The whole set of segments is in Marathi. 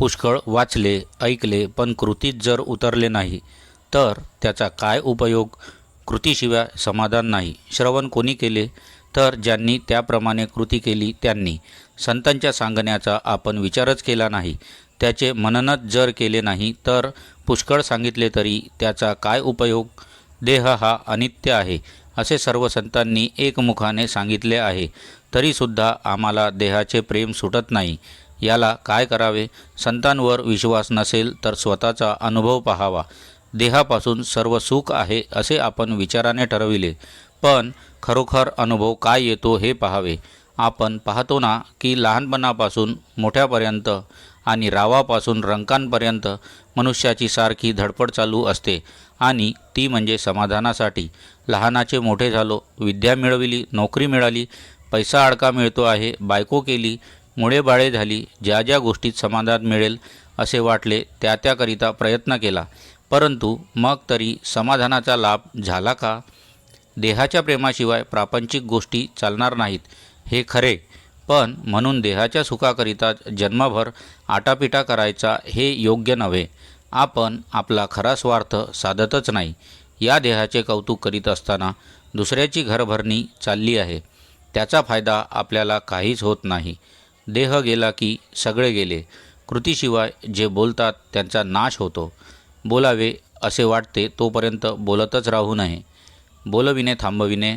पुष्कळ वाचले ऐकले पण कृतीत जर उतरले नाही तर त्याचा काय उपयोग? कृतीशिवाय समाधान नाही. श्रवण कोणी केले? तर ज्यांनी त्याप्रमाणे कृती केली त्यांनी. संतांच्या सांगण्याचा आपण विचारच केला नाही. त्याचे मननच जर केले नाही तर पुष्कळ सांगितले तरी त्याचा काय उपयोग? देह हा अनित्य आहे असे सर्व संतांनी एकमुखाने सांगितले आहे. तरीसुद्धा आम्हाला देहाचे प्रेम सुटत नाही. याला काय करावे? संतांवर विश्वास नसेल तर स्वतःचा अनुभव पहावा. देहापासून सर्व सुख आहे असे आपण विचाराने ठरविले. पण खरोखर अनुभव काय येतो हे पाहावे. आपण पाहतो ना की लहानपणापासून मोठ्यापर्यंत आणि रावापासून रंकांपर्यंत मनुष्याची सारखी धडपड चालू असते आणि ती म्हणजे समाधानासाठी. लहानाचे मोठे झालो विद्या मिळविली नोकरी मिळाली पैसा अडका मिळतो आहे बायको केली मुळे बाळे झाली ज्या ज्या गोष्टीत समाधान मिळेल असे वाटले त्या त्याकरिता प्रयत्न केला. परंतु मग तरी समाधानाचा लाभ झाला का? देहाच्या प्रेमाशिवाय प्रापंचिक गोष्टी चालणार नाहीत हे खरे. पण म्हणून देहाच्या सुखाकरिता जन्मभर आटापिटा करायचा हे योग्य नव्हे. आपण आपला खरा स्वार्थ साधतच नाही. या देहाचे कौतुक करीत असताना दुसऱ्याची घरभरणी चालली आहे. त्याचा फायदा आपल्याला काहीच होत नाही. देह गेला की सगळे गेले. कृतीशिवाय जे बोलतात त्यांचा नाश होतो. बोलावे असे वाटते तोपर्यंत बोलतच राहू नये. बोलविणे थांबविणे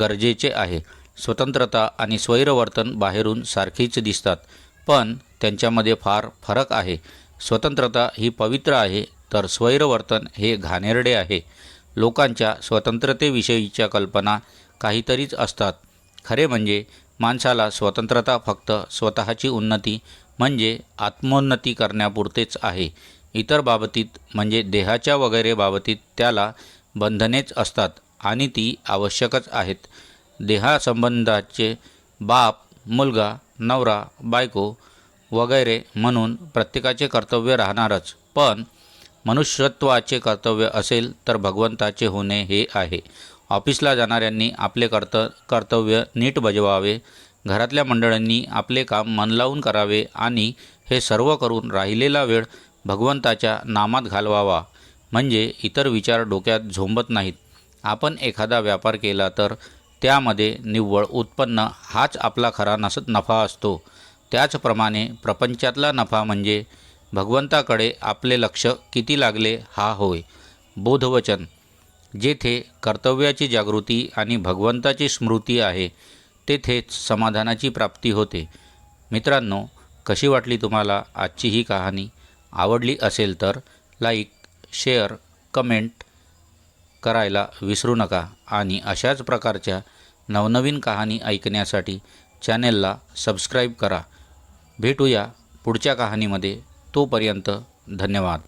गरजेचे आहे. स्वतंत्रता आणि स्वैरवर्तन बाहेरून सारखीच दिसतात पण त्यांच्यामध्ये फार फरक आहे. स्वतंत्रता ही पवित्र आहे तर स्वैरवर्तन हे घाणेरडे आहे. लोकांच्या स्वतंत्रतेविषयीच्या कल्पना काहीतरीच असतात. खरे म्हणजे माणसाला स्वतंत्रता फक्त स्वतःची उन्नती म्हणजे आत्मोन्नती करण्यापुरतेच आहे. इतर बाबतीत म्हणजे देहाच्या वगैरे बाबतीत त्याला बंधनेच असतात आणि ती आवश्यकच आहेत. देहासंबंधाचे बाप मुलगा नवरा बायको वगैरे म्हणून प्रत्येकाचे कर्तव्य राहणारच. पण मनुष्यत्वाचे कर्तव्य असेल तर भगवंताचे होणे हे आहे. ऑफिसला जाणाऱ्यांनी आपले कर्त कर्तव्य नीट बजवावे घरातल्या मंडळांनी आपले काम मन लावून करावे आणि हे सर्व करून राहिलेला वेळ भगवंताच्या नामात घालवावा. म्हणजे इतर विचार डोक्यात झोंबत नाहीत. आपण एखादा व्यापार केला तर त्यामध्ये निव्वळ उत्पन्न हाच आपला खरा नस नफा असतो. त्याचप्रमाणे प्रपंचातला नफा म्हणजे भगवंताकडे आपले लक्ष किती लागले हा होय. बोधवचन. जेथे कर्तव्याची जागृती आणि भगवंताची स्मृती आहे तेथेच समाधानाची प्राप्ती होते. मित्रांनो कशी वाटली तुम्हाला आजची ही कहाणी? आवडली असेल तर लाईक शेअर कमेंट करायला विसरू नका आणि अशाच प्रकारच्या नवनवीन कहाणी ऐकण्यासाठी चॅनेलला सबस्क्राईब करा. भेटूया पुढच्या कहाणीमध्ये. तोपर्यंत धन्यवाद.